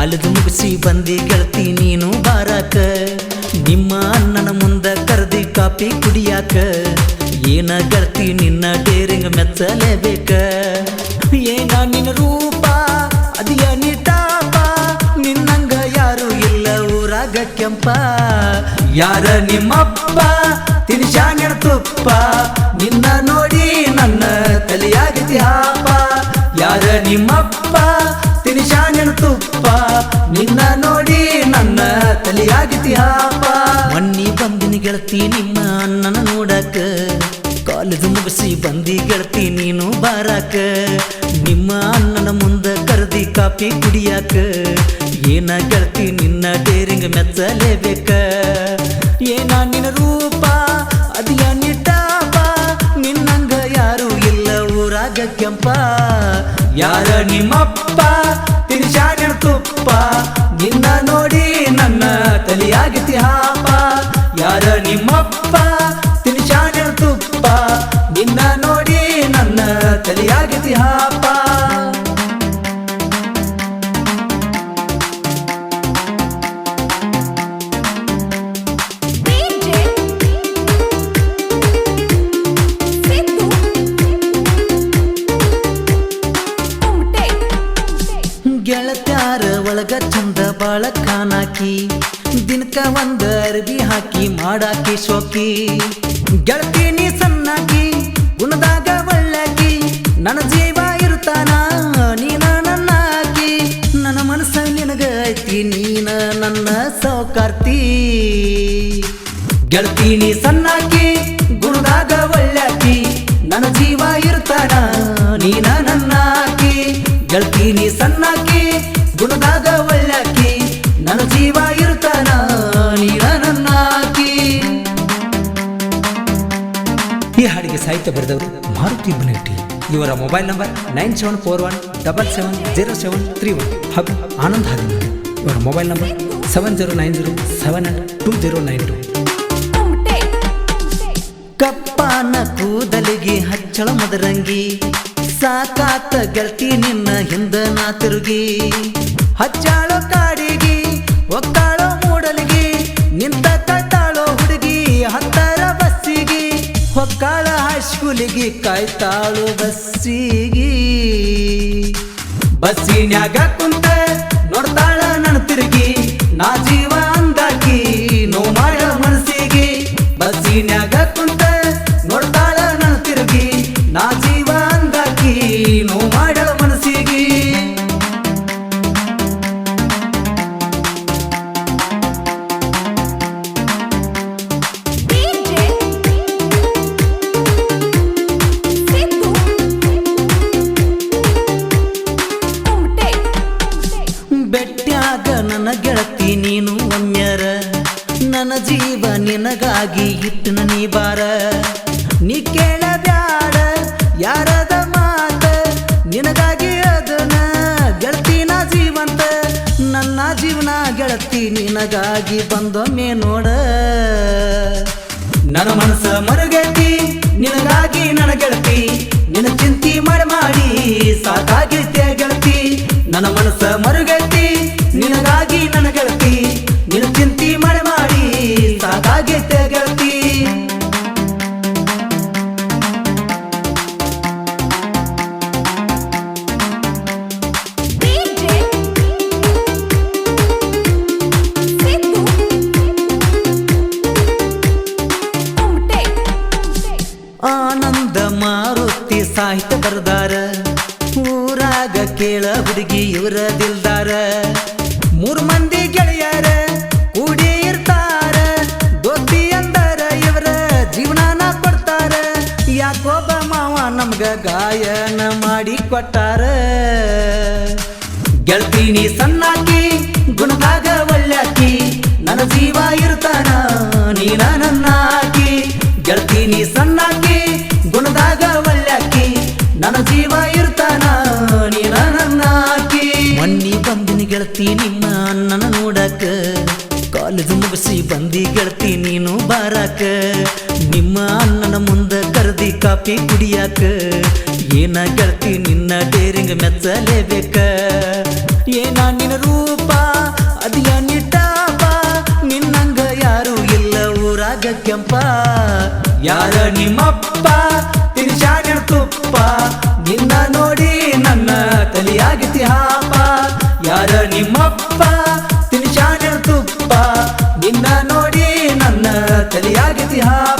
ಕಾಲದ ಮುಗಿಸಿ ಬಂದಿ ಗೆಳತಿ ನೀನು ಬಾರಾಕ. ನಿಮ್ಮ ಅಣ್ಣನ ಮುಂದ ಕರೆದಿ ಕಾಪಿ ಕುಡಿಯಾಕ. ಏನ ಗೆಳತಿ ನಿನ್ನ ಡೇರಿಂಗ್ ಮೆಚ್ಚಲೇಬೇಕ? ಏನ ನಿನ್ನ ರೂಪ, ಅದಿಯ ನಿಟಾಪ ನಿನ್ನಂಗ ಯಾರು ಇಲ್ಲ ಊರಾಗ ಕೆಂಪ. ಯಾರ ನಿಮ್ಮಪ್ಪ, ತಿನ್ಶಾ ತುಪ್ಪ ನಿನ್ನ ನೋಡಿ ನನ್ನ ತಲೆಯಾಗಿತಿ ಹಾಪ ಮನ್ನಿ ಬಂದಿನ ಗೆಳತಿ, ನಿಮ್ಮ ಅಣ್ಣನ ನೋಡಕ. ಕಾಲೇಜ್ ಮುಗಿಸಿ ಬಂದಿ ಗೆಳತಿ, ನೀನು ಬಾರಾಕ. ನಿಮ್ಮ ಅಣ್ಣನ ಮುಂದ ಕರೆದಿ ಕಾಪಿ ಕುಡಿಯಾಕ. ಏನ ಗೆಳತಿ, ನಿನ್ನ ಡೇರಿಂಗ್ ಮೆಚ್ಚಲೇಬೇಕ? ಏನ ನಿನ್ನ ರೂಪ, ಅದಿಯ ನಿಟ್ಟಾಪ ನಿನ್ನಂಗ ಯಾರು ಇಲ್ಲ, ಊರಾಗ ಕೆಂಪ. ಯಾರ ನಿಮ್ಮಪ್ಪ ತಿನ್ಶಾನ್ಯರ ತುಪ್ಪ. ನಿನ್ನ ನೋಡಿ ನನ್ನ ತಲೆಯಾಗಿತಿ ಹಾಪ ಯಾರ ನಿಮ್ಮಪ್ಪ? ಒಂದ ಅರ್ಬಿ ಹಾಕಿ ಮಾಡಾಕಿ ಶೋಕಿ. ಗೆಳತಿ ನೀ ಸಣ್ಣಾಕಿ ಗುಣದಾಗ ಒಳ್ಳಾಕಿ. ನನ್ನ ಜೀವ ಇರ್ತಾನ ನೀನ ನನ್ನ ಆಕಿ ನನ್ನ ಮನಸ್ಸ ನಿನಗ ಐತಿ ನೀನ ನನ್ನ ಸೌಕಾರ್ತಿ. ಗೆಳತಿ ನೀ ಸಣ್ಣಾಕಿ, ಗುಣದಾಗ ಒಳ್ಳಾಕಿ. ನನ್ನ ಜೀವ ಇರ್ತಾನ ನೀನ ನನ್ನ ಆಕಿ ಗೆಳತಿ ನೀ ಸಣ್ಣಾಕಿ ಸಾಹಿತ್ಯ ಬರೆದವರು ಮಾರುತಿ ಬನಟ್ಟಿ ಇವರ mobile number nine seven four one double seven zero seven three one. ಹಾಗೂ ಆನಂದ್ ಹಾದಿಮನಿ. ಇವರ mobile number seven zero nine zero seven two zero nine two. ಕಪ್ಪನ ಕೂದಲಿಗೆ ಹಚ್ಚಳ ಮದರಂಗಿ, ಸಾಕಾತ ಗೆಲ್ತಿ ನಿನ್ನ ಹಿಂದ ತಿರುಗಿ ಹಚ್ಚಾಳು ಕಾಡಿಗೆ ಒಕ್ಕಾಳೋ ಹೈಸ್ಕೂಲಿಗೆ ಕಾಯ್ತಾಳು ಬಸ್ಸಿಗಿ. ಬಸ್ಸಿನ್ಯಾಗ ಕುಂತ ನೋಡ್ತಾಳ ನನ್ನ ತಿರುಗಿ. ನಾ ಜೀವ ನಿನಗಾಗಿ ಇಟ್ಟು ನೀ ಬಾರ. ನೀ ಕೇಳಬ್ಯಾಡ ಯಾರದ ಮಾತ. ನಿನಗಾಗಿ ಅದನ್ನ ಗೆಳತಿ ನಾ ಜೀವಂತ. ನನ್ನ ಜೀವನ ಗೆಳತಿ ನಿನಗಾಗಿ ಬಂದೊಮ್ಮೆ ನೋಡ. ನನ್ನ ಮನಸ್ಸ ಮರುಗೆತ್ತಿ ನಿನಗಾಗಿ ನನ್ನ ಗೆಳತಿ. ನಿನ್ನ ಚಿಂತಿ ಮಾಡಿ ಮಾಡಿ ಸಾಕಾಗೈತೆ ಗೆಳತಿ. ನನ್ನ ಮನಸ್ಸ ಮರುಗೆತ್ತಿ ಮಾರುತಿ ಸಾಹಿತ್ಯ ಬರ್ದಾರ ಊರಾಗ ಕೇಳ ಹುಡುಗಿ ಇವರ ದಿಲ್ದಾರ ಮೂರು ಮಂದಿ ಗೆಳೆಯರ ಕೂಡಿ ಇರ್ತಾರ ದೋಸ್ತಿ ಅಂದರ ಇವರ ಜೀವನಾನ ಕೊಡ್ತಾರ ಯಾಕೋಬ ಮಾವ ನಮ್ಗ ಗಾಯನ ಮಾಡಿ ಕೊಟ್ಟಾರ ಗೆಳತೀನಿ ಸಣ್ಣಾಕಿ ಗುಣದಾಗ ಒಳ್ಳ್ಯಾಕಿ ನನ್ನ ಜೀವ ಇರ್ತಾನ ಬಂದಿನ ಗೆಳತಿ ನಿಮ್ಮ ಅಣ್ಣನ ನೋಡಕ. ಕಾಲೇಜ್ ಮುಗಿಸಿ ಬಂದಿ ಗೆಳತಿ ನೀನು ಬಾರಾಕ. ನಿಮ್ಮ ಅಣ್ಣನ ಮುಂದ ಕರೆದಿ ಕಾಪಿ ಕುಡಿಯಾಕ. ಏನ ಗೆಳತಿ ನಿನ್ನ ಡೇರಿಂಗ್ ಮೆಚ್ಚಲೇಬೇಕ. ಏನ ನಿನ್ನ ರೂಪ, ಅದಿಯ ನಿಟ್ಟಾಪ ನಿನ್ನಂಗ ಯಾರು ಇಲ್ಲ, ಊರಾಗ ಕೆಂಪ. ಯಾರ ನಿಮ್ಮಪ್ಪ ತಿನ್ಸಾನ ನಿಮ್ಮಪ್ಪ ತಿನ್ಸಾನ ತುಪ್ಪ. ನಿನ್ನ ನೋಡಿ ನನ್ನ ತಲಿಯಾಗಿತಿ ಹಾಪ